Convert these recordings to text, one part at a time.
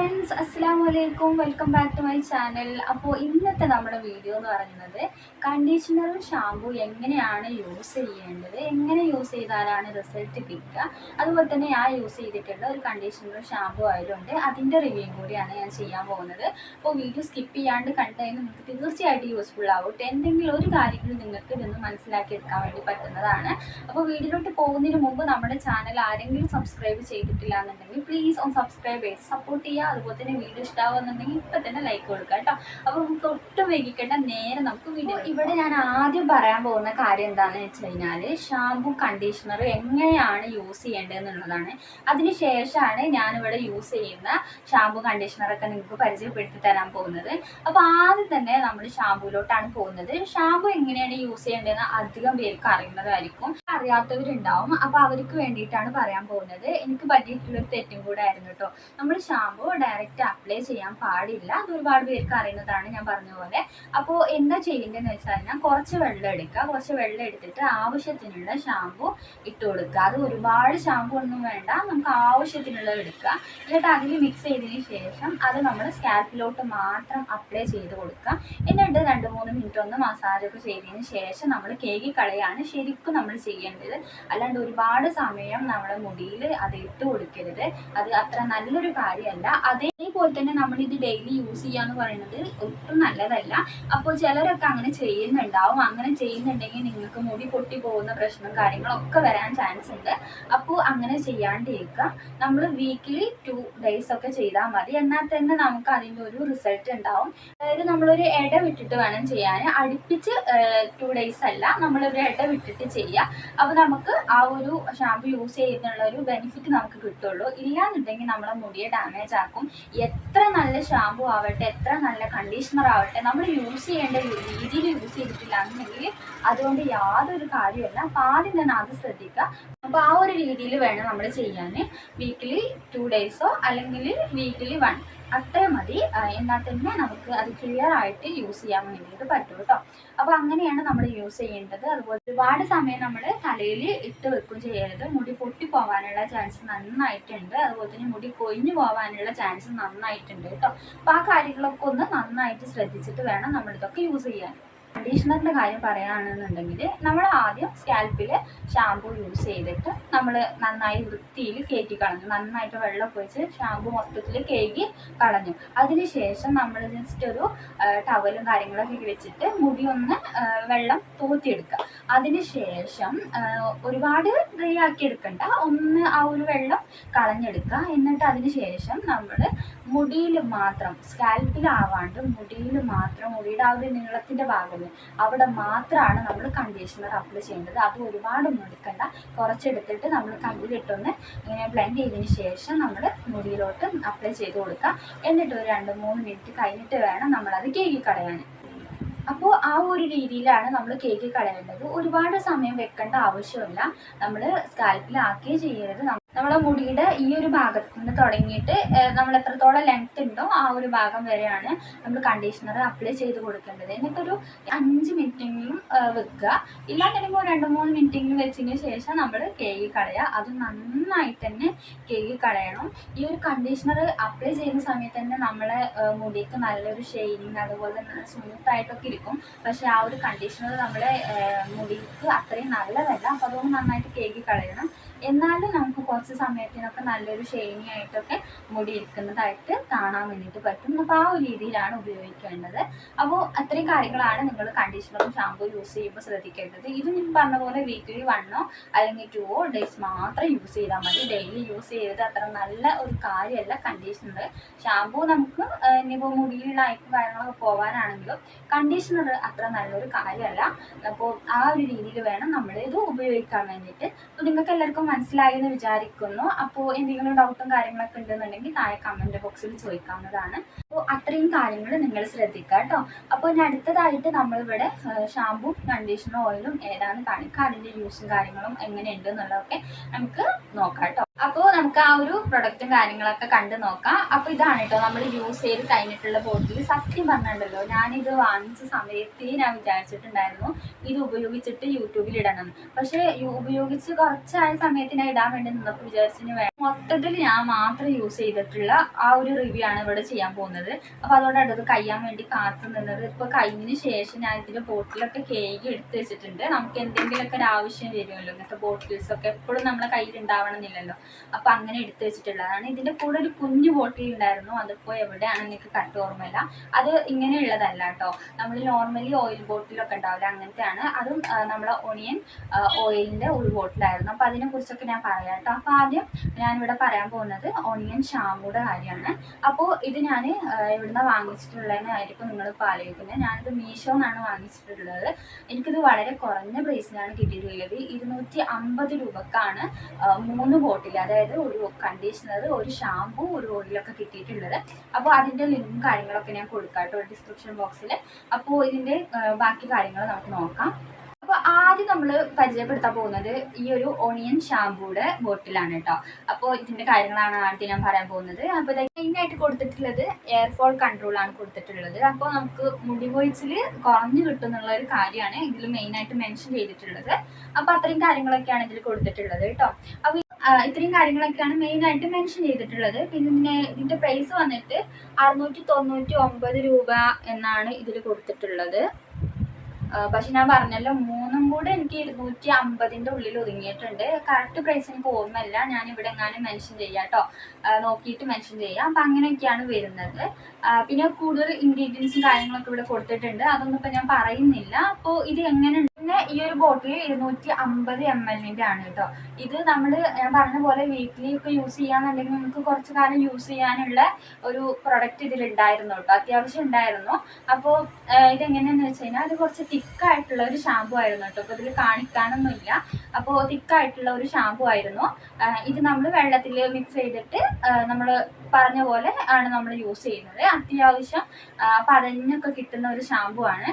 Friends അസ്സാം വലൈക്കും welcome back to my channel അപ്പോൾ ഇന്നത്തെ നമ്മുടെ വീഡിയോ എന്ന് പറയുന്നത് കണ്ടീഷണറും ഷാമ്പൂ എങ്ങനെയാണ് യൂസ് ചെയ്യേണ്ടത് എങ്ങനെ യൂസ് ചെയ്താലാണ് റിസൾട്ട് കിട്ടുക. അതുപോലെ തന്നെ ഞാൻ യൂസ് ചെയ്തിട്ടുള്ള ഒരു കണ്ടീഷണറും ഷാമ്പു ആയതുകൊണ്ട് അതിന്റെ റിവ്യൂ കൂടിയാണ് ഞാൻ ചെയ്യാൻ പോകുന്നത്. അപ്പോൾ വീഡിയോ സ്കിപ്പ് ചെയ്യാണ്ട് കണ്ടുകഴിഞ്ഞാൽ നിങ്ങൾക്ക് തീർച്ചയായിട്ടും യൂസ്ഫുൾ ആവട്ടെ എന്തെങ്കിലും ഒരു കാര്യങ്ങൾ നിങ്ങൾക്ക് ഇതൊന്ന് മനസ്സിലാക്കി എടുക്കാൻ വേണ്ടി പറ്റുന്നതാണ്. അപ്പോൾ വീഡിയോയിലോട്ട് പോകുന്നതിന് മുമ്പ് നമ്മുടെ ചാനൽ ആരെങ്കിലും സബ്സ്ക്രൈബ് ചെയ്തിട്ടില്ല എന്നുണ്ടെങ്കിൽ പ്ലീസ് ഒന്ന് സബ്സ്ക്രൈബ് ചെയ്ത് സപ്പോർട്ട് ചെയ്യുക. അതുപോലെ തന്നെ വീഡിയോ ഇഷ്ടമാവുന്നുണ്ടെങ്കിൽ ഇപ്പം തന്നെ ലൈക്ക് കൊടുക്കുക കേട്ടോ. അപ്പോൾ നമുക്ക് ഒട്ടും വൈകിക്കേണ്ട നേരെ നമുക്ക് വീഡിയോ ഇവിടെ ഞാൻ ആദ്യം പറയാൻ പോകുന്ന കാര്യം എന്താണെന്ന് വെച്ച് കഴിഞ്ഞാൽ ഷാമ്പു കണ്ടീഷണർ എങ്ങനെയാണ് യൂസ് ചെയ്യേണ്ടത് എന്നുള്ളതാണ് അതിന് ഞാൻ ഞാനിവിടെ യൂസ് ചെയ്യുന്ന ഷാമ്പു കണ്ടീഷണറൊക്കെ നിങ്ങൾക്ക് പരിചയപ്പെടുത്തി തരാൻ പോകുന്നത്. അപ്പോൾ ആദ്യം തന്നെ നമ്മൾ ഷാമ്പുവിലോട്ടാണ് പോകുന്നത്. ഷാമ്പു എങ്ങനെയാണ് യൂസ് ചെയ്യേണ്ടതെന്ന് അധികം പേർക്ക് അറിയുന്നതായിരിക്കും. അറിയാത്തവരുണ്ടാവും. അപ്പൊ അവർക്ക് വേണ്ടിയിട്ടാണ് പറയാൻ പോകുന്നത്. എനിക്ക് പറ്റിയിട്ടുള്ള ഒരു തെറ്റും കൂടെ ആയിരുന്നു കേട്ടോ നമ്മൾ ഷാമ്പു ഡയറക്റ്റ് അപ്ലൈ ചെയ്യാൻ പാടില്ല. അത് ഒരുപാട് പേർക്ക് അറിയുന്നതാണ് ഞാൻ പറഞ്ഞ പോലെ. അപ്പോൾ എന്താ ചെയ്യേണ്ടതെന്ന് വെച്ചാൽ കഴിഞ്ഞാൽ കുറച്ച് വെള്ളം എടുക്കുക. കുറച്ച് വെള്ളം എടുത്തിട്ട് ആവശ്യത്തിനുള്ള ഷാമ്പു ഇട്ട് കൊടുക്കുക. അത് ഒരുപാട് ഷാമ്പു ഒന്നും വേണ്ട. നമുക്ക് ആവശ്യത്തിനുള്ളത് എടുക്കുക. എന്നിട്ട് അതിൽ മിക്സ് ചെയ്തതിന് ശേഷം അത് നമ്മൾ സ്കാൽപ്പിലോട്ട് മാത്രം അപ്ലൈ ചെയ്ത് കൊടുക്കുക. എന്നിട്ട് രണ്ട് മൂന്ന് മിനിറ്റ് ഒന്ന് മസാജ് ഒക്കെ ചെയ്തതിന് ശേഷം നമ്മൾ കേകി കളയാണ് ശരിക്കും നമ്മൾ ചെയ്യേണ്ടത്. അല്ലാണ്ട് ഒരുപാട് സമയം നമ്മുടെ മുടിയിൽ അത് ഇട്ട് കൊടുക്കരുത്. അത് അത്ര നല്ലൊരു കാര്യമല്ല. അതേപോലെ തന്നെ നമ്മൾ ഇത് ഡെയിലി യൂസ് ചെയ്യാന്ന് പറയുന്നത് ഒട്ടും നല്ലതല്ല. അപ്പോൾ ചിലരൊക്കെ അങ്ങനെ ചെയ്യുന്നുണ്ടാവും. അങ്ങനെ ചെയ്യുന്നുണ്ടെങ്കിൽ നിങ്ങൾക്ക് മുടി പൊട്ടി പോകുന്ന പ്രശ്നം കാര്യങ്ങളൊക്കെ വരാൻ ചാൻസ് ഉണ്ട്. അപ്പോൾ അങ്ങനെ ചെയ്യാണ്ടിരിക്കുക. നമ്മൾ വീക്കിലി ടു ഡേയ്സ് ഒക്കെ ചെയ്താൽ മതി. എന്നാൽ തന്നെ നമുക്ക് അതിന്റെ ഒരു റിസൾട്ട് ഉണ്ടാവും. അതായത് നമ്മളൊരു ഇട വിട്ടിട്ട് വേണം ചെയ്യാൻ. അടുപ്പിച്ച് ടു ഡേയ്സ് അല്ല. നമ്മളൊരു ഇട വിട്ടിട്ട് ചെയ്യുക അപ്പോൾ നമുക്ക് ആ ഒരു ഷാമ്പു യൂസ് ചെയ്യുന്നുള്ള ഒരു ബെനിഫിറ്റ് നമുക്ക് കിട്ടുള്ളൂ. ഇല്ലാന്നുണ്ടെങ്കിൽ നമ്മളെ മുടിയെ ഡാമേജ് ആക്കും. എത്ര നല്ല ഷാമ്പു ആവട്ടെ എത്ര നല്ല കണ്ടീഷണർ ആവട്ടെ നമ്മൾ യൂസ് ചെയ്യേണ്ട രീതിയിൽ യൂസ് ചെയ്തിട്ടില്ല എന്നുണ്ടെങ്കിൽ അതുകൊണ്ട് യാതൊരു കാര്യമല്ല അപ്പോൾ ആദ്യം തന്നെ അത് ശ്രദ്ധിക്കുക. അപ്പോൾ ആ ഒരു രീതിയിൽ വേണം നമ്മൾ ചെയ്യാൻ. വീക്കിലി ടു ഡേയ്സോ അല്ലെങ്കിൽ വീക്കിലി വൺ അത്ര മതി. എന്നാൽ തന്നെ നമുക്ക് അത് ക്ലിയർ ആയിട്ട് യൂസ് ചെയ്യാൻ വേണ്ടിയിട്ട് പറ്റും കേട്ടോ അപ്പോൾ അങ്ങനെയാണ് നമ്മൾ യൂസ് ചെയ്യേണ്ടത്. അതുപോലെ ഒരുപാട് സമയം നമ്മൾ തലയിൽ ഇട്ട് വെക്കും ചെയ്യരുത്. മുടി പൊട്ടി പോകാനുള്ള ചാൻസ് നന്നായിട്ടുണ്ട്. അതുപോലെ തന്നെ മുടി കൊഴിഞ്ഞു പോകാനുള്ള ചാൻസ് നന്നായിട്ടുണ്ട് കേട്ടോ അപ്പോൾ ആ കാര്യങ്ങളൊക്കെ ഒന്ന് നന്നായിട്ട് ശ്രദ്ധിച്ചിട്ട് വേണം നമ്മളിതൊക്കെ യൂസ് ചെയ്യാൻ. കണ്ടീഷണറിന്റെ കാര്യം പറയുകയാണെന്നുണ്ടെങ്കിൽ നമ്മൾ ആദ്യം സ്കാൽപ്പിൽ ഷാമ്പു യൂസ് ചെയ്തിട്ട് നമ്മൾ നന്നായി വൃത്തിയിൽ കയറ്റി കളഞ്ഞു. നന്നായിട്ട് വെള്ളം ഒഴിച്ച് ഷാമ്പു മൊത്തത്തിൽ കേകി കളഞ്ഞു. അതിനുശേഷം നമ്മൾ ജസ്റ്റ് ഒരു ടവലും കാര്യങ്ങളൊക്കെ വെച്ചിട്ട് മുടി ഒന്ന് വെള്ളം തൂത്തിയെടുക്കുക. അതിനുശേഷം ഒരുപാട് ഡ്രൈ ആക്കി എടുക്കണ്ട. ഒന്ന് ആ ഒരു വെള്ളം കളഞ്ഞെടുക്കുക. എന്നിട്ട് അതിനുശേഷം നമ്മൾ മുടിയിൽ മാത്രം സ്കാൽപ്പിലാവാണ്ട് മുടിയിൽ മാത്രം മുടിയുടെ ആ ഒരു നീളത്തിന്റെ ഭാഗം അവിടെ മാത്രമാണ് നമ്മൾ കണ്ടീഷണർ അപ്ലൈ ചെയ്യേണ്ടത്. അത് ഒരുപാടൊന്നും എടുക്കണ്ട കുറച്ചെടുത്തിട്ട് നമ്മൾ കയ്യിലിട്ടൊന്ന് ഇങ്ങനെ ബ്ലെൻഡ് ചെയ്തതിന് ശേഷം നമ്മൾ മുടിയിലോട്ട് അപ്ലൈ ചെയ്ത് കൊടുക്കുക എന്നിട്ട് ഒരു രണ്ട് മൂന്ന് മിനിറ്റ് കഴിഞ്ഞിട്ട് വേണം നമ്മളത് കേക്ക് കളയാൻ അപ്പോൾ ആ ഒരു രീതിയിലാണ് നമ്മൾ കേക്ക് കളയേണ്ടത്. ഒരുപാട് സമയം വെക്കേണ്ട ആവശ്യമില്ല. നമ്മൾ സ്കാൽപ്പിലാക്കുകയും ചെയ്യരുത്. നമ്മളെ മുടിയുടെ ഈ ഒരു ഭാഗത്ത് നിന്ന് തുടങ്ങിയിട്ട് നമ്മൾ എത്രത്തോളം ലെങ്ത് ഉണ്ടോ ആ ഒരു ഭാഗം വരെയാണ് നമ്മൾ കണ്ടീഷണർ അപ്ലൈ ചെയ്ത് കൊടുക്കേണ്ടത്. എന്നിട്ടൊരു അഞ്ച് മിനിറ്റെങ്കിലും വെക്കുക. ഇല്ലാന്നുണ്ടെങ്കിൽ രണ്ട് മൂന്ന് മിനിറ്റെങ്കിലും വെച്ചതിന് ശേഷം നമ്മൾ കേക്ക് കളയുക. അത് നന്നായിട്ട് തന്നെ കേക്ക് കളയണം. ഈ ഒരു കണ്ടീഷണർ അപ്ലൈ ചെയ്യുന്ന സമയത്ത് തന്നെ നമ്മളെ മുടിക്ക് നല്ലൊരു ഷെയ്നിങ് അതുപോലെ തന്നെ സ്മൂത്ത് ആയിട്ടൊക്കെ ഇരിക്കും. പക്ഷെ ആ ഒരു കണ്ടീഷണർ നമ്മുടെ മുടിക്ക് അത്രയും നല്ലതല്ല. അപ്പോൾ അതുകൊണ്ട് നന്നായിട്ട് കേക്ക് കളയണം. എന്നാലും നമുക്ക് കുറച്ച് സമയത്തിനൊക്കെ നല്ലൊരു ഷെയ്നി ആയിട്ടൊക്കെ മുടി ഇരിക്കുന്നതായിട്ട് കാണാൻ വേണ്ടിയിട്ട് പറ്റും. അപ്പോൾ ആ ഒരു രീതിയിലാണ് ഉപയോഗിക്കേണ്ടത്. അപ്പോൾ അത്രയും കാര്യങ്ങളാണ് നിങ്ങൾ കണ്ടീഷണറും ഷാമ്പൂ യൂസ് ചെയ്യുമ്പോൾ ശ്രദ്ധിക്കേണ്ടത്. ഇത് ഞാൻ പറഞ്ഞ പോലെ വീക്കിലി വണ്ണോ അല്ലെങ്കിൽ ടുവോ ഡേയ്സ് മാത്രം യൂസ് ചെയ്താൽ മതി. ഡെയിലി യൂസ് ചെയ്തത് അത്ര നല്ല ഒരു കാര്യമല്ല കണ്ടീഷണർ ഷാമ്പൂ നമുക്ക് ഇനിയിപ്പോൾ മുടിയിലുള്ള ആയിട്ട് കാര്യങ്ങളൊക്കെ പോകാനാണെങ്കിലും കണ്ടീഷണർ അത്ര നല്ലൊരു കാര്യമല്ല. അപ്പോൾ ആ ഒരു രീതിയിൽ വേണം നമ്മൾ ഇത് ഉപയോഗിക്കാൻ വേണ്ടിയിട്ട്. അപ്പോൾ നിങ്ങൾക്ക് എല്ലാവർക്കും മനസ്സിലായി എന്ന് വിചാരിക്കുന്നു. അപ്പോൾ എന്തെങ്കിലും ഡൗട്ടും കാര്യങ്ങളൊക്കെ ഉണ്ടെന്നുണ്ടെങ്കിൽ താഴെ കമന്റ് ബോക്സിൽ ചോദിക്കാവുന്നതാണ്. അപ്പോൾ അത്രയും കാര്യങ്ങൾ നിങ്ങൾ ശ്രദ്ധിക്കുക കേട്ടോ. അപ്പോൾ ഇനി അടുത്തതായിട്ട് നമ്മളിവിടെ ഷാമ്പൂ കണ്ടീഷണർ ഓയിലും ഏതാണ് കാണിക്കുക അതിന്റെ യൂസും കാര്യങ്ങളും എങ്ങനെയുണ്ട് എന്നുള്ളതൊക്കെ നമുക്ക് നോക്കാം കേട്ടോ. അപ്പോൾ നമുക്ക് ആ ഒരു പ്രൊഡക്റ്റും കാര്യങ്ങളൊക്കെ കണ്ട് നോക്കാം. അപ്പോൾ ഇതാണ് കേട്ടോ നമ്മൾ യൂസ് ചെയ്ത് കഴിഞ്ഞിട്ടുള്ള ബോട്ടിൽ സത്യം പറഞ്ഞിട്ടുണ്ടല്ലോ ഞാനിത് വാങ്ങിച്ച സമയത്ത് ഞാൻ വിചാരിച്ചിട്ടുണ്ടായിരുന്നു ഇത് ഉപയോഗിച്ചിട്ട് യൂട്യൂബിൽ ഇടണം. പക്ഷേ ഉപയോഗിച്ച് കുറച്ചായ സമയത്ത് ഞാൻ ഇടാൻ വേണ്ടി നിന്നപ്പോൾ വിചാരിച്ചിന് വേണം മൊത്തത്തിൽ ഞാൻ മാത്രം യൂസ് ചെയ്തിട്ടുള്ള ആ ഒരു റിവ്യൂ ആണ് ഇവിടെ ചെയ്യാൻ പോകുന്നത്. അപ്പോൾ അതുകൊണ്ടാണ് ഇത് കയ്യാൻ വേണ്ടി കാത്തു നിന്നത്. ഇപ്പോൾ കഴിഞ്ഞതിന് ശേഷം ഞാൻ ഇതിന്റെ ബോട്ടിലൊക്കെ കേക്ക് എടുത്ത് വെച്ചിട്ടുണ്ട്. നമുക്ക് എന്തെങ്കിലുമൊക്കെ ഒരു ആവശ്യം വരുമല്ലോ? ഇങ്ങനത്തെ ബോട്ടിൽസ് ഒക്കെ എപ്പോഴും നമ്മളെ കയ്യിൽ ഉണ്ടാവണം എന്നില്ലല്ലോ അപ്പോൾ അങ്ങനെ എടുത്തു വെച്ചിട്ടുള്ളതാണ് ഇതിന്റെ കൂടെ ഒരു കുഞ്ഞു ബോട്ടിൽ ഉണ്ടായിരുന്നു. അതിപ്പോൾ എവിടെയാണെന്ന് എനിക്ക് കട്ട് ഓർമ്മയില്ല. അത് ഇങ്ങനെയുള്ളതല്ല കേട്ടോ. നമ്മൾ നോർമലി ഓയിൽ ബോട്ടിലൊക്കെ ഉണ്ടാവില്ല? അങ്ങനത്തെയാണ്. അതും നമ്മളെ ഒണിയൻ ഓയിലിന്റെ ഒരു ബോട്ടിലായിരുന്നു അപ്പോൾ അതിനെ കുറിച്ചൊക്കെ ഞാൻ പറയാം കേട്ടോ. അപ്പോൾ ആദ്യം ഞാനിവിടെ പറയാൻ പോകുന്നത് ഒണിയൻ ഷാമ്പൂടെ കാര്യമാണ്. അപ്പോൾ ഇത് ഞാൻ എവിടുന്ന നിങ്ങൾ ഇപ്പോൾ ആലോചിക്കുന്നത്. ഞാനിത് മീഷോ എന്നാണ് വാങ്ങിച്ചിട്ടുള്ളത്. എനിക്കിത് വളരെ കുറഞ്ഞ പ്രൈസിലാണ് കിട്ടിയിട്ടുള്ളത്. ഇരുന്നൂറ്റി അമ്പത് രൂപക്കാണ് മൂന്ന് ബോട്ടിൽ അതായത് ഒരു കണ്ടീഷണർ ഒരു ഷാമ്പു ഒരു ഓയിലൊക്കെ കിട്ടിയിട്ടുള്ളത്. അപ്പോൾ അതിന്റെ ലിങ്കും കാര്യങ്ങളൊക്കെ ഞാൻ കൊടുക്കാം കേട്ടോ ഡിസ്ക്രിപ്ഷൻ ബോക്സിൽ അപ്പോൾ ഇതിന്റെ ബാക്കി കാര്യങ്ങൾ നമുക്ക് നോക്കാം. അപ്പോൾ ആദ്യം നമ്മൾ പരിചയപ്പെടുത്താൻ പോകുന്നത് ഈ ഒരു ഓണിയൻ ഷാമ്പൂടെ ബോട്ടിലാണ് കേട്ടോ അപ്പോൾ ഇതിന്റെ കാര്യങ്ങളാണ് ആദ്യം ഞാൻ പറയാൻ പോകുന്നത്. അപ്പോൾ മെയിൻ മെയിനായിട്ട് കൊടുത്തിട്ടുള്ളത് എയർ ഫോൾ കൺട്രോൾ ആണ് കൊടുത്തിട്ടുള്ളത്. അപ്പോൾ നമുക്ക് മുടി കൊഴിച്ചിൽ കുറഞ്ഞു കിട്ടും എന്നുള്ള ഒരു കാര്യമാണ് ഇതിൽ മെയിനായിട്ട് മെൻഷൻ ചെയ്തിട്ടുള്ളത്. അപ്പോൾ അത്രയും കാര്യങ്ങളൊക്കെയാണ് ഇതിൽ കൊടുത്തിട്ടുള്ളത് കേട്ടോ അപ്പോൾ ഇത്രയും കാര്യങ്ങളൊക്കെയാണ് മെയിനായിട്ട് മെൻഷൻ ചെയ്തിട്ടുള്ളത്. പിന്നെ ഇതിന്റെ പ്രൈസ് വന്നിട്ട് അറുന്നൂറ്റി തൊണ്ണൂറ്റി ഒമ്പത് രൂപ എന്നാണ് ഇതിൽ കൊടുത്തിട്ടുള്ളത്. പക്ഷെ ഞാൻ പറഞ്ഞല്ലോ മൂന്നും കൂടെ എനിക്ക് ഇരുന്നൂറ്റി അമ്പതിന്റെ ഉള്ളിൽ ഒതുങ്ങിയിട്ടുണ്ട്. കറക്റ്റ് പ്രൈസ് എനിക്ക് ഓർമ്മയില്ല. ഞാൻ ഇവിടെ എങ്ങാനും മെൻഷൻ ചെയ്യാം കേട്ടോ നോക്കിയിട്ട് മെൻഷൻ ചെയ്യാം. അപ്പം അങ്ങനെയൊക്കെയാണ് വരുന്നത്. പിന്നെ കൂടുതൽ ഇൻഗ്രീഡിയൻസും കാര്യങ്ങളൊക്കെ ഇവിടെ കൊടുത്തിട്ടുണ്ട്. അതൊന്നും ഇപ്പം ഞാൻ പറയുന്നില്ല. അപ്പോൾ ഇത് എങ്ങനെ ഈ ഒരു ബോട്ടിൽ ഇരുന്നൂറ്റി അമ്പത് എം എല്ലിന്റെ ആണ് കേട്ടോ ഇത് നമ്മൾ ഞാൻ പറഞ്ഞ പോലെ വീക്കിലി ഒക്കെ യൂസ് ചെയ്യാന്നുണ്ടെങ്കിൽ നിങ്ങൾക്ക് കുറച്ച് കാലം യൂസ് ചെയ്യാനുള്ള ഒരു പ്രൊഡക്റ്റ് ഇതിലുണ്ടായിരുന്നു കേട്ടോ അത്യാവശ്യം ഉണ്ടായിരുന്നു. അപ്പോൾ ഇതെങ്ങനെയാണെന്ന് വെച്ച് കഴിഞ്ഞാൽ അത് കുറച്ച് തിക്കായിട്ടുള്ള ഒരു ഷാമ്പു ആയിരുന്നു കേട്ടോ അപ്പോൾ ഇതിൽ കാണിക്കാനൊന്നുമില്ല അപ്പോൾ തിക്കായിട്ടുള്ള ഒരു ഷാമ്പു ആയിരുന്നു. ഇത് നമ്മൾ വെള്ളത്തിൽ മിക്സ് ചെയ്തിട്ട് നമ്മൾ പറഞ്ഞ പോലെ ആണ് നമ്മൾ യൂസ് ചെയ്യുന്നത്. അത്യാവശ്യം പതഞ്ഞൊക്കെ കിട്ടുന്ന ഒരു ഷാമ്പു ആണ്.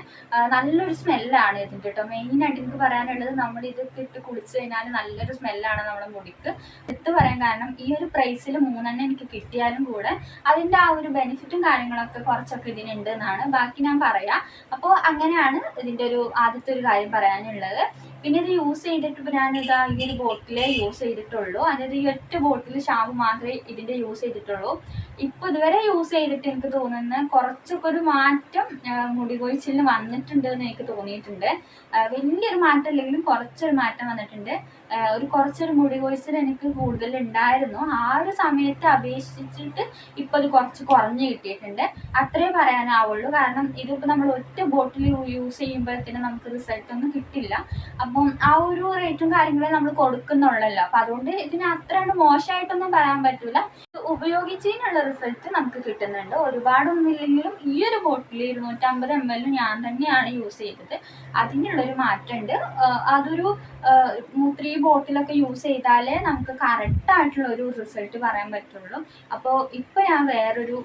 നല്ലൊരു സ്മെല്ലാണ് ഇതിന്റെ കേട്ടോ മെയിനായിട്ട് എനിക്ക് പറയാനുള്ളത് നമ്മൾ ഇതൊക്കെ ഇട്ട് കുളിച്ച് കഴിഞ്ഞാൽ നല്ലൊരു സ്മെല്ലാണ് നമ്മുടെ മുടിക്ക്. എടുത്ത് പറയാൻ കാരണം ഈ ഒരു പ്രൈസിൽ മൂന്നെണ്ണം എനിക്ക് കിട്ടിയാലും കൂടെ അതിന്റെ ആ ഒരു ബെനിഫിറ്റും കാര്യങ്ങളൊക്കെ കുറച്ചൊക്കെ ഇതിനുണ്ട് എന്നാണ് ബാക്കി ഞാൻ പറയാം. അപ്പോൾ അങ്ങനെയാണ് ഇതിന്റെ ഒരു ആദ്യത്തെ ഒരു കാര്യം പറയാനുള്ളത്. പിന്നെ ഇത് യൂസ് ചെയ്തിട്ട് ഞാൻ ഇതാ ഈ ഒരു ബോട്ടിലേ യൂസ് ചെയ്തിട്ടുള്ളൂ. അതായത് ഈ ഒറ്റ ബോട്ടിൽ ഷാമ്പു മാത്രമേ ഇതിന്റെ യൂസ് ചെയ്തിട്ടുള്ളൂ. ഇപ്പോൾ ഇതുവരെ യൂസ് ചെയ്തിട്ട് എനിക്ക് തോന്നുന്ന കുറച്ചൊക്കെ ഒരു മാറ്റം മുടി കൊഴിച്ചിലിന് വന്നിട്ടുണ്ട് എന്ന് എനിക്ക് തോന്നിയിട്ടുണ്ട്. വലിയൊരു മാറ്റം ഇല്ലെങ്കിലും കുറച്ചൊരു മാറ്റം വന്നിട്ടുണ്ട്. ഒരു കുറച്ചൊരു മുടി കൊഴിച്ചിൽ എനിക്ക് കൂടുതൽ ഉണ്ടായിരുന്നു. ആ ഒരു സമയത്ത് അപേക്ഷിച്ചിട്ട് ഇപ്പോൾ അത് കുറച്ച് കുറഞ്ഞു കിട്ടിയിട്ടുണ്ട്. അത്രേ പറയാനാവുള്ളൂ. കാരണം ഇതിപ്പോൾ നമ്മൾ ഒറ്റ ബോട്ടിൽ യൂസ് ചെയ്യുമ്പോഴത്തേനും നമുക്ക് റിസൾട്ട് ഒന്നും കിട്ടില്ല. അപ്പം ആ ഒരു റേറ്റും കാര്യങ്ങളും നമ്മൾ കൊടുക്കുന്നുള്ളല്ലോ. അപ്പം അതുകൊണ്ട് ഇതിന് അത്രയാണ് മോശമായിട്ടൊന്നും പറയാൻ പറ്റൂല. ഉപയോഗിച്ചതിനുള്ള റിസൾട്ട് നമുക്ക് കിട്ടുന്നുണ്ട്. ഒരുപാടൊന്നും ഇല്ലെങ്കിലും ഈ ഒരു ബോട്ടിൽ ഇരുന്നൂറ്റമ്പത് എം എൽ ഞാൻ തന്നെയാണ് യൂസ് ചെയ്തത്. അതിനുള്ളൊരു മാറ്റമുണ്ട്. അതൊരു ത്രീ ബോട്ടിലൊക്കെ യൂസ് ചെയ്താലേ നമുക്ക് കറക്റ്റ് ആയിട്ടുള്ള ഒരു റിസൾട്ട് പറയാൻ പറ്റുള്ളൂ. അപ്പോൾ ഇപ്പോൾ ഞാൻ വേറൊരു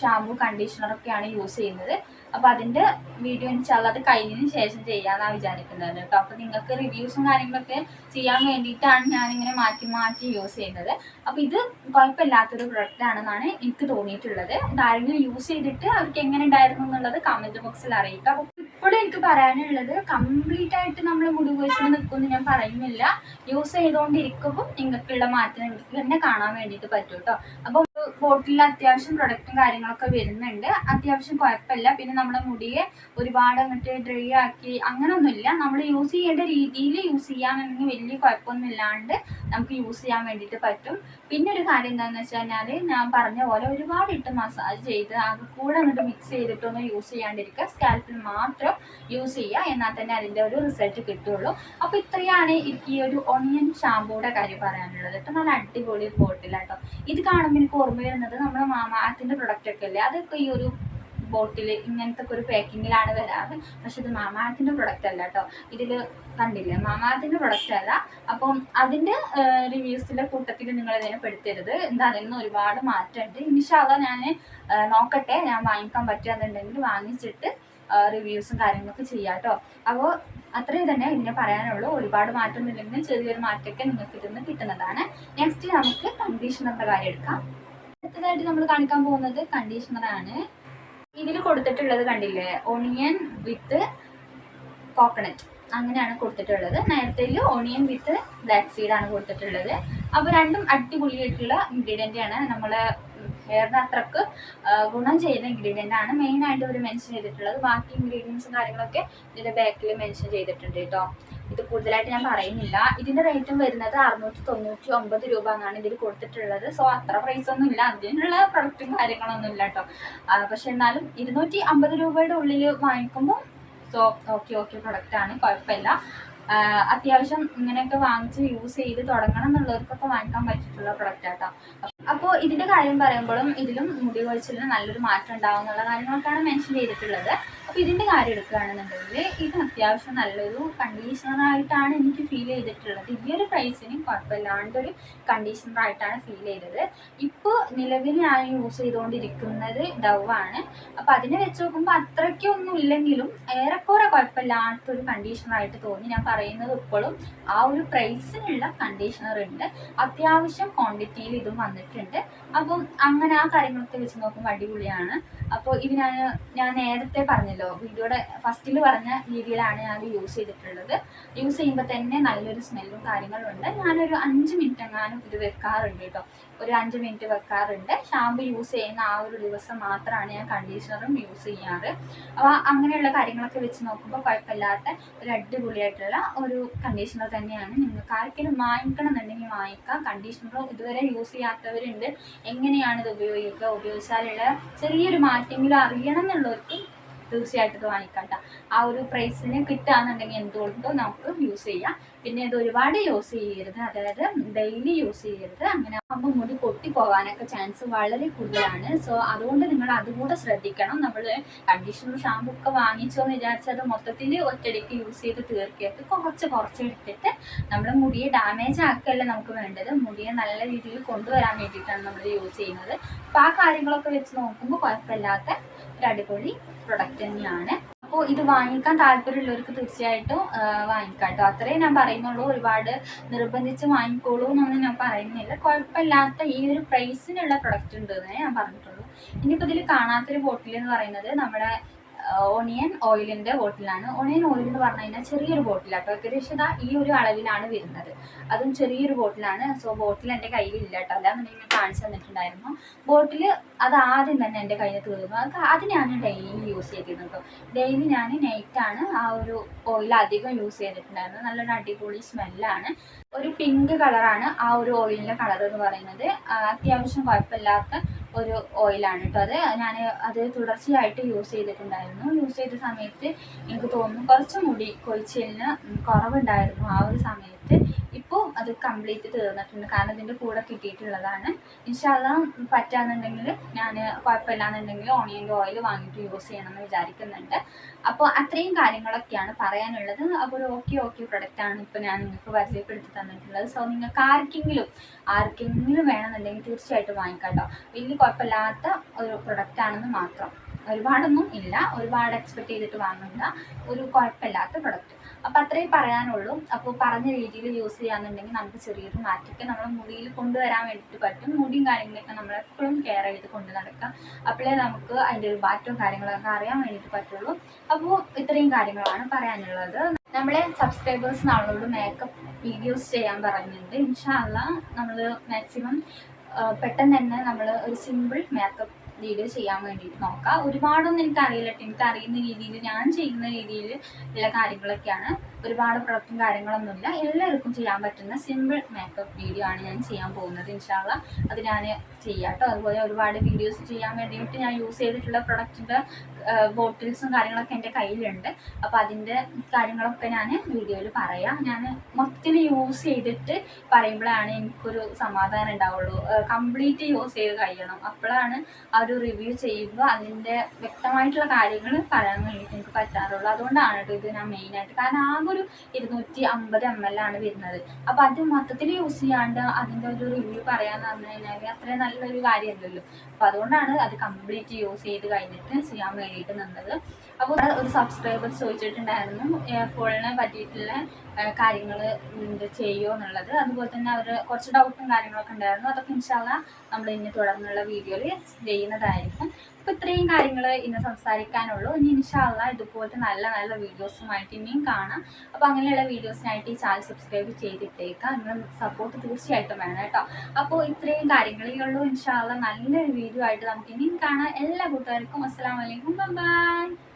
ഷാമ്പു കണ്ടീഷണറൊക്കെയാണ് യൂസ് ചെയ്യുന്നത്. അപ്പോൾ അതിന്റെ വീഡിയോ ഇൻഷാല്ല അത് കഴിഞ്ഞതിന് ശേഷം ചെയ്യാന്നാണ് വിചാരിക്കുന്നത് കേട്ടോ. അപ്പൊ നിങ്ങൾക്ക് റിവ്യൂസും കാര്യങ്ങളൊക്കെ ചെയ്യാൻ വേണ്ടിയിട്ടാണ് ഞാൻ ഇങ്ങനെ മാറ്റി മാറ്റി യൂസ് ചെയ്യുന്നത്. അപ്പൊ ഇത് കുഴപ്പമില്ലാത്തൊരു പ്രൊഡക്റ്റ് ആണെന്നാണ് എനിക്ക് തോന്നിയിട്ടുള്ളത്. ഇതാരെങ്കിലും യൂസ് ചെയ്തിട്ട് അവർക്ക് എങ്ങനെ ഉണ്ടായിരുന്നു എന്നുള്ളത് കമന്റ് ബോക്സിൽ അറിയിക്കുക അപ്പൊ ഇപ്പോഴും എനിക്ക് പറയാനുള്ളത് കംപ്ലീറ്റ് ആയിട്ട് നമ്മൾ മുടി കൊഴിച്ചിൽ നിൽക്കുമെന്ന് ഞാൻ പറയുന്നില്ല. യൂസ് ചെയ്തുകൊണ്ടിരിക്കുമ്പോൾ നിങ്ങൾക്കുള്ള മാറ്റം നിങ്ങൾക്ക് തന്നെ കാണാൻ വേണ്ടിയിട്ട് പറ്റും കേട്ടോ. അപ്പോൾ ബോട്ടിൽ അത്യാവശ്യം പ്രൊഡക്റ്റും കാര്യങ്ങളൊക്കെ വരുന്നുണ്ട്. അത്യാവശ്യം കുഴപ്പമില്ല. പിന്നെ നമ്മുടെ മുടിയെ ഒരുപാട് അങ്ങോട്ട് ഡ്രൈ ആക്കി അങ്ങനെയൊന്നുമില്ല നമ്മൾ യൂസ് ചെയ്യേണ്ട രീതിയിൽ യൂസ് ചെയ്യാന്നുണ്ടെങ്കിൽ വലിയ കുഴപ്പമൊന്നും ഇല്ലാണ്ട് നമുക്ക് യൂസ് ചെയ്യാൻ വേണ്ടിയിട്ട് പറ്റും. പിന്നെ ഒരു കാര്യം എന്താണെന്ന് വെച്ച് കഴിഞ്ഞാൽ ഞാൻ പറഞ്ഞ പോലെ ഒരുപാട് ഇട്ട് മസാജ് ചെയ്ത് അത് കൂടെ അങ്ങോട്ട് മിക്സ് ചെയ്തിട്ടൊന്നും യൂസ് ചെയ്യാണ്ടിരിക്കുക. സ്കാൽപ്പിൽ മാത്രം യൂസ് ചെയ്യുക. എന്നാൽ തന്നെ അതിന്റെ ഒരു റിസൾട്ട് കിട്ടുള്ളൂ അപ്പോൾ ഇത്രയാണ് എനിക്ക് ഈ ഒരു ഒണിയൻ ഷാമ്പൂയുടെ കാര്യം പറയാനുള്ളത്. കേട്ടോ. നല്ല അടിപൊളി ബോട്ടിലാട്ടോ ഇത് കാണുമ്പോൾ എനിക്ക് ഓർമ്മ വരുന്നത് നമ്മുടെ മാമാത്തിന്റെ പ്രൊഡക്റ്റ് ഒക്കെ അല്ലേ? അതൊക്കെ ഈ ഒരു ബോട്ടിൽ ഇങ്ങനത്തെ ഒരു പാക്കിങ്ങിലാണ് വരാറ്. പക്ഷെ ഇത് മാമാത്തിന്റെ പ്രൊഡക്റ്റ് അല്ല കേട്ടോ ഇതിൽ കണ്ടില്ലേ? മാമാത്തിന്റെ പ്രൊഡക്റ്റ് അല്ല. അപ്പം അതിന്റെ റിവ്യൂസിന്റെ കൂട്ടത്തിൽ നിങ്ങൾ ഇതിനെ പെടുത്തരുത്. എന്താ അതിൽ നിന്ന് ഒരുപാട് മാറ്റമുണ്ട്. ഇൻഷാല്ല ഞാൻ നോക്കട്ടെ. ഞാൻ വാങ്ങിക്കാൻ പറ്റുകയെന്നുണ്ടെങ്കിൽ വാങ്ങിച്ചിട്ട് റിവ്യൂസും കാര്യങ്ങളൊക്കെ ചെയ്യാം കേട്ടോ അപ്പോൾ അത്രയും തന്നെ ഇതിനെ പറയാനുള്ളൂ. ഒരുപാട് മാറ്റം ഇല്ലെങ്കിൽ ചെറിയൊരു മാറ്റമൊക്കെ നിങ്ങൾക്ക് ഇതിൽ നിന്ന് കിട്ടുന്നതാണ്. നെക്സ്റ്റ് നമുക്ക് കണ്ടീഷണറിന്റെ കാര്യം എടുക്കാം. അടുത്തതായിട്ട് നമ്മൾ കാണിക്കാൻ പോകുന്നത് കണ്ടീഷണർ ആണ്. ഇതിൽ കൊടുത്തിട്ടുള്ളത് കണ്ടില്ലേ? ഓണിയൻ വിത്ത് കോക്കനട്ട് അങ്ങനെയാണ് കൊടുത്തിട്ടുള്ളത്. നേരത്തെ ഓണിയൻ വിത്ത് ബ്ലാക്ക് സീഡ് ആണ് കൊടുത്തിട്ടുള്ളത്. അപ്പോൾ രണ്ടും അടിപൊളിയായിട്ടുള്ള ഇൻഗ്രീഡിയന്റ് ആണ് നമ്മളെ ഹെയറിന് അത്രയ്ക്ക് ഗുണം ചെയ്യുന്ന ഇൻഗ്രീഡിയന്റ് ആണ് മെയിൻ ആയിട്ട് ഇവർ മെൻഷൻ ചെയ്തിട്ടുള്ളത്. ബാക്കി ഇൻഗ്രീഡിയൻസും കാര്യങ്ങളൊക്കെ ഇതിന്റെ ബാക്കിൽ മെൻഷൻ ചെയ്തിട്ടുണ്ട് കേട്ടോ ഇത് കൂടുതലായിട്ട് ഞാൻ പറയുന്നില്ല. ഇതിന്റെ റേറ്റും വരുന്നത് അറുന്നൂറ്റി തൊണ്ണൂറ്റി ഒമ്പത് രൂപ എന്നാണ് ഇതിൽ കൊടുത്തിട്ടുള്ളത്. സോ അത്ര പ്രൈസ് ഒന്നും ഇല്ല. അതിനുള്ള പ്രൊഡക്റ്റും കാര്യങ്ങളൊന്നും ഇല്ല കേട്ടോ പക്ഷെ എന്നാലും ഇരുന്നൂറ്റി അമ്പത് രൂപയുടെ ഉള്ളിൽ വാങ്ങിക്കുമ്പോൾ സോ ഓക്കെ ഓക്കെ പ്രൊഡക്റ്റ് ആണ്. കുഴപ്പമില്ല അത്യാവശ്യം ഇങ്ങനെയൊക്കെ വാങ്ങിച്ച് യൂസ് ചെയ്ത് തുടങ്ങണം എന്നുള്ളവർക്കൊക്കെ വാങ്ങിക്കാൻ പറ്റിയിട്ടുള്ള പ്രൊഡക്റ്റ് ആട്ടോ അപ്പോൾ ഇതിന്റെ കാര്യം പറയുമ്പോഴും ഇതിലും മുടി കൊഴിച്ചിലിന് നല്ലൊരു മാറ്റം ഉണ്ടാവും എന്നുള്ള കാര്യങ്ങളൊക്കെയാണ് മെൻഷൻ ചെയ്തിട്ടുള്ളത്. അപ്പോൾ ഇതിന്റെ കാര്യം എടുക്കുകയാണെന്നുണ്ടെങ്കിൽ ഇത് അത്യാവശ്യം നല്ലൊരു കണ്ടീഷണറായിട്ടാണ് എനിക്ക് ഫീൽ ചെയ്തിട്ടുള്ളത്. ഈ ഒരു പ്രൈസിന് കുഴപ്പമില്ലാണ്ടൊരു കണ്ടീഷണർ ആയിട്ടാണ് ഫീൽ ചെയ്തത്. ഇപ്പോൾ നിലവിൽ ഞാൻ യൂസ് ചെയ്തുകൊണ്ടിരിക്കുന്നത് ഡവ് ആണ്. അപ്പോൾ അതിനെ വെച്ച് നോക്കുമ്പോൾ അത്രയ്ക്കൊന്നും ഇല്ലെങ്കിലും ഏറെക്കുറെ കുഴപ്പമില്ലാത്തൊരു കണ്ടീഷണറായിട്ട് തോന്നി. ഞാൻ പറയുന്നത് ഇപ്പോഴും ആ ഒരു പ്രൈസിനുള്ള കണ്ടീഷണർ ഉണ്ട്. അത്യാവശ്യം ക്വാണ്ടിറ്റിയിൽ ഇതും വന്നിട്ടുണ്ട്. അപ്പം അങ്ങനെ ആ കാര്യങ്ങളൊക്കെ വെച്ച് നോക്കുമ്പോൾ അടിപൊളിയാണ്. അപ്പോൾ ഇത് ഞാൻ നേരത്തെ പറഞ്ഞല്ലോ വീഡിയോയുടെ ഫസ്റ്റിൽ പറഞ്ഞ രീതിയിലാണ് ഞാൻ യൂസ് ചെയ്തിട്ടുള്ളത്. യൂസ് ചെയ്യുമ്പോൾ തന്നെ നല്ലൊരു സ്മെല്ലും കാര്യങ്ങളും ഉണ്ട്. ഞാനൊരു അഞ്ച് മിനിറ്റ് എങ്ങാനും ഇത് വെക്കാറുണ്ട് കേട്ടോ. ഒരു അഞ്ച് മിനിറ്റ് വെക്കാറുണ്ട്. ഷാമ്പു യൂസ് ചെയ്യുന്ന ആ ഒരു ദിവസം മാത്രമാണ് ഞാൻ കണ്ടീഷണറും യൂസ് ചെയ്യാറ്. അപ്പോൾ അങ്ങനെയുള്ള കാര്യങ്ങളൊക്കെ വെച്ച് നോക്കുമ്പോൾ കുഴപ്പമില്ലാത്ത ഒരു അടിപൊളിയായിട്ടുള്ള ഒരു കണ്ടീഷണർ തന്നെയാണ്. നിങ്ങൾക്ക് ആർക്കെങ്കിലും വാങ്ങിക്കണം എന്നുണ്ടെങ്കിൽ വാങ്ങിക്കാം. കണ്ടീഷണറും ഇതുവരെ യൂസ് ചെയ്യാത്തവരുണ്ട്. എങ്ങനെയാണ് ഇത് ഉപയോഗിക്കുക? ഉപയോഗിച്ചാലുള്ള ചെറിയൊരു മാറ്റമെങ്കിലും അറിയണം എന്നുള്ളവർക്ക് തീർച്ചയായിട്ടും ഇത് വാങ്ങിക്കാം ആ ഒരു പ്രൈസിന് കിട്ടുകയാണെന്നുണ്ടെങ്കിൽ എന്തുകൊണ്ടും നമുക്ക് യൂസ് ചെയ്യാം. പിന്നെ ഇത് ഒരുപാട് യൂസ് ചെയ്യരുത്. അതായത് ഡെയിലി യൂസ് ചെയ്യരുത്. അങ്ങനെ ആകുമ്പോൾ മുടി പൊട്ടി പോകാനൊക്കെ ചാൻസ് വളരെ കൂടുതലാണ്. സോ അതുകൊണ്ട് നിങ്ങൾ അതുകൂടെ ശ്രദ്ധിക്കണം. നമ്മൾ കണ്ടീഷണർ ഷാമ്പു ഒക്കെ വാങ്ങിച്ചോ എന്ന് വിചാരിച്ചത് മൊത്തത്തിൽ ഒറ്റയടിക്ക് യൂസ് ചെയ്ത് തീർക്കരുത്. കുറച്ച് കുറച്ച് എടുത്തിട്ട് നമ്മുടെ മുടിയെ ഡാമേജ് ആക്കല്ല നമുക്ക് വേണ്ടത്. മുടിയെ നല്ല രീതിയിൽ കൊണ്ടുവരാൻ വേണ്ടിയിട്ടാണ് നമ്മൾ യൂസ് ചെയ്യുന്നത്. അപ്പോൾ ആ കാര്യങ്ങളൊക്കെ വെച്ച് നോക്കുമ്പോൾ കുഴപ്പമില്ലാത്ത ഒരു അടിപൊളി പ്രൊഡക്റ്റ് തന്നെയാണ്. അപ്പോൾ ഇത് വാങ്ങിക്കാൻ താല്പര്യമുള്ളവർക്ക് തീർച്ചയായിട്ടും വാങ്ങിക്കാം കേട്ടോ. അത്രേ ഞാൻ പറയുന്നുള്ളൂ. ഒരുപാട് നിർബന്ധിച്ച് വാങ്ങിക്കോളൂ എന്നൊന്നും ഞാൻ പറയുന്നില്ല. കുഴപ്പമില്ലാത്ത ഈ ഒരു പ്രൈസിനുള്ള പ്രൊഡക്റ്റ് ഉണ്ട് എന്നേ ഞാൻ പറഞ്ഞിട്ടുള്ളൂ. ഇനിയിപ്പോൾ ഇതിൽ കാണാത്തൊരു ബോട്ടിൽ എന്ന് പറയുന്നത് നമ്മുടെ ഓണിയൻ ഓയിലിന്റെ ബോട്ടിലാണ്. ഓണിയൻ ഓയിൽ എന്ന് പറഞ്ഞു കഴിഞ്ഞാൽ ചെറിയൊരു ബോട്ടിലാണ് കേട്ടോ ഏകദേശം ഇതാ ഈ ഒരു അളവിലാണ് വരുന്നത്. അതും ചെറിയൊരു ബോട്ടിലാണ്. സോ ബോട്ടിൽ എന്റെ കയ്യിലില്ല കേട്ടോ. അല്ലാന്നുണ്ടെങ്കിൽ കാണിച്ചു തന്നിട്ടുണ്ടായിരുന്നു. ബോട്ടിൽ അത് ആദ്യം തന്നെ എന്റെ കയ്യിൽ തീർന്നു. അത് അത് ഞാൻ ഡെയിലി യൂസ് ചെയ്തിരുന്നു കേട്ടോ. ഡെയിലി ഞാൻ നൈറ്റാണ് ആ ഒരു ഓയിൽ അധികം യൂസ് ചെയ്തിട്ടുണ്ടായിരുന്നത്. നല്ലൊരു അടിപൊളി സ്മെല്ലാണ്. ഒരു പിങ്ക് കളറാണ് ആ ഒരു ഓയിലിന്റെ കളർ എന്ന് പറയുന്നത്. അത്യാവശ്യം കുഴപ്പമില്ലാത്ത ഒരു ഓയിലാണ് കേട്ടോ അത്. ഞാൻ അത് തുടർച്ചയായിട്ട് യൂസ് ചെയ്തിട്ടുണ്ടായിരുന്നു. യൂസ് ചെയ്ത സമയത്ത് എനിക്ക് തോന്നുന്നു കുറച്ച് മുടി കൊഴിച്ചിലിന് കുറവുണ്ടായിരുന്നു ആ ഒരു സമയത്ത്. ഇപ്പോൾ അത് കംപ്ലീറ്റ് തീർന്നിട്ടുണ്ട്. കാരണം ഇതിന്റെ കൂടെ കിട്ടിയിട്ടുള്ളതാണ്. ഇൻഷാല്ല പറ്റാന്നുണ്ടെങ്കിൽ ഞാൻ കുഴപ്പമില്ലാന്നുണ്ടെങ്കിൽ ഓണിയന്റെ ഓയിൽ വാങ്ങിയിട്ട് യൂസ് ചെയ്യണമെന്ന് വിചാരിക്കുന്നുണ്ട്. അപ്പോൾ അത്രയും കാര്യങ്ങളൊക്കെയാണ് പറയാനുള്ളത്. അപ്പോൾ ഒരു ഓക്കെ ഓക്കെ പ്രൊഡക്റ്റ് ആണ് ഇപ്പോൾ ഞാൻ നിങ്ങൾക്ക് പരിചയപ്പെടുത്തി തന്നിട്ടുള്ളത്. സോ നിങ്ങൾക്ക് ആർക്കെങ്കിലും ആർക്കെങ്കിലും വേണമെന്നുണ്ടെങ്കിൽ തീർച്ചയായിട്ടും വാങ്ങിക്കാട്ടോ വലിയ കുഴപ്പമില്ലാത്ത ഒരു പ്രൊഡക്റ്റ് ആണെന്ന് മാത്രം. ഒരുപാടൊന്നും ഇല്ല. ഒരുപാട് എക്സ്പെക്ട് ചെയ്തിട്ട് വാങ്ങുന്നില്ല. ഒരു കുഴപ്പമില്ലാത്ത പ്രൊഡക്റ്റ് അപ്പോൾ അത്രയും പറയാനുള്ളൂ. അപ്പോൾ പറഞ്ഞ രീതിയിൽ യൂസ് ചെയ്യാന്നുണ്ടെങ്കിൽ നമുക്ക് ചെറിയൊരു മാറ്റൊക്കെ നമ്മുടെ മുടിയിൽ കൊണ്ടുവരാൻ വേണ്ടിയിട്ട് പറ്റും. മുടിയും കാര്യങ്ങളൊക്കെ നമ്മൾ എപ്പോഴും കെയർ ചെയ്ത് കൊണ്ട് നടക്കാം അപ്പോഴേ നമുക്ക് അതിന്റെ ഒരു മാറ്റവും കാര്യങ്ങളൊക്കെ അറിയാൻ വേണ്ടിയിട്ട് പറ്റുള്ളൂ. അപ്പോൾ ഇത്രയും കാര്യങ്ങളാണ് പറയാനുള്ളത്. നമ്മളെ സബ്സ്ക്രൈബേഴ്സ് നമ്മളോട് മേക്കപ്പ് വീഡിയോസ് ചെയ്യാൻ പറയുന്നുണ്ട്. ഇൻഷാല്ല നമ്മൾ മാക്സിമം പെട്ടെന്ന് തന്നെ നമ്മൾ ഒരു സിമ്പിൾ മേക്കപ്പ് വീഡിയോ ചെയ്യാൻ വേണ്ടിയിട്ട് നോക്കാം ഒരുപാടൊന്നും എനിക്ക് അറിയില്ല. എനിക്ക് അറിയുന്ന രീതിയിൽ ഞാൻ ചെയ്യുന്ന രീതിയിൽ ഉള്ള കാര്യങ്ങളൊക്കെയാണ് ഒരുപാട് പ്രൊഡക്റ്റും കാര്യങ്ങളൊന്നുമില്ല. എല്ലാവർക്കും ചെയ്യാൻ പറ്റുന്ന സിമ്പിൾ മേക്കപ്പ് വീഡിയോ ആണ് ഞാൻ ചെയ്യാൻ പോകുന്നത് ഇൻഷാള്ള അത് ഞാൻ ചെയ്യാം കേട്ടോ അതുപോലെ ഒരുപാട് വീഡിയോസ് ചെയ്യാൻ വേണ്ടിയിട്ട് ഞാൻ യൂസ് ചെയ്തിട്ടുള്ള പ്രൊഡക്റ്റിന്റെ ബോട്ടിൽസും കാര്യങ്ങളൊക്കെ എന്റെ കയ്യിലുണ്ട്. അപ്പോൾ അതിന്റെ കാര്യങ്ങളൊക്കെ ഞാൻ വീഡിയോയിൽ പറയാം. ഞാൻ മൊത്തത്തിൽ യൂസ് ചെയ്തിട്ട് പറയുമ്പോഴാണ് എനിക്കൊരു സമാധാനം ഉണ്ടാവുള്ളൂ. കംപ്ലീറ്റ് യൂസ് ചെയ്ത് കഴിയണം. അപ്പോഴാണ് ആ ഒരു റിവ്യൂ ചെയ്യുമ്പോൾ അതിന്റെ വ്യക്തമായിട്ടുള്ള കാര്യങ്ങൾ പറയാൻ വേണ്ടിയിട്ട് എനിക്ക് പറ്റാറുള്ളൂ. അതുകൊണ്ടാണ് കേട്ടോ ഇത് ഞാൻ മെയിനായിട്ട് കാരണം ആകെ ഒരു ഇരുന്നൂറ്റി അമ്പത് എം എൽ ആണ് വരുന്നത്. അപ്പോൾ അത് മൊത്തത്തിൽ യൂസ് ചെയ്യാണ്ട് അതിന്റെ ഒരു റിവ്യൂ പറയാന്ന് പറഞ്ഞു കഴിഞ്ഞാൽ അത്രയും നല്ലൊരു കാര്യമല്ലല്ലോ അപ്പോൾ അതുകൊണ്ടാണ് അത് കംപ്ലീറ്റ് യൂസ് ചെയ്ത് കഴിഞ്ഞിട്ട് ചെയ്യാൻ വേണ്ടിയിട്ട് നിന്നത്. അപ്പോൾ ഒരു സബ്സ്ക്രൈബർ ചോദിച്ചിട്ടുണ്ടായിരുന്നു ഫോണിനെ പറ്റിയിട്ടുള്ള കാര്യങ്ങൾ ചെയ്യുമോ എന്നുള്ളത്? അതുപോലെ തന്നെ അവർ കുറച്ച് ഡൗട്ടും കാര്യങ്ങളൊക്കെ ഉണ്ടായിരുന്നു. അതൊക്കെ ഇൻഷാല്ല നമ്മൾ ഇനി തുടർന്നുള്ള വീഡിയോയിൽ ചെയ്യുന്നതായിരിക്കും. അപ്പോൾ ഇത്രയും കാര്യങ്ങൾ ഇന്ന് സംസാരിക്കാനുള്ളൂ. ഇനി ഇൻഷാല്ല ഇതുപോലത്തെ നല്ല നല്ല വീഡിയോസുമായിട്ട് ഇനിയും കാണാം. അപ്പോൾ അങ്ങനെയുള്ള വീഡിയോസിനായിട്ട് ഈ ചാനൽ സബ്സ്ക്രൈബ് ചെയ്തിട്ടേക്കാം നിങ്ങൾ സപ്പോർട്ട് തീർച്ചയായിട്ടും വേണം കേട്ടോ. അപ്പോൾ ഇത്രയും കാര്യങ്ങളേ ഉള്ളൂ. ഇൻഷാല്ല നല്ലൊരു വീഡിയോ ആയിട്ട് നമുക്ക് ഇനിയും കാണാം. എല്ലാ കൂട്ടുകാർക്കും അസ്സാം വലൈക്കും ബൈ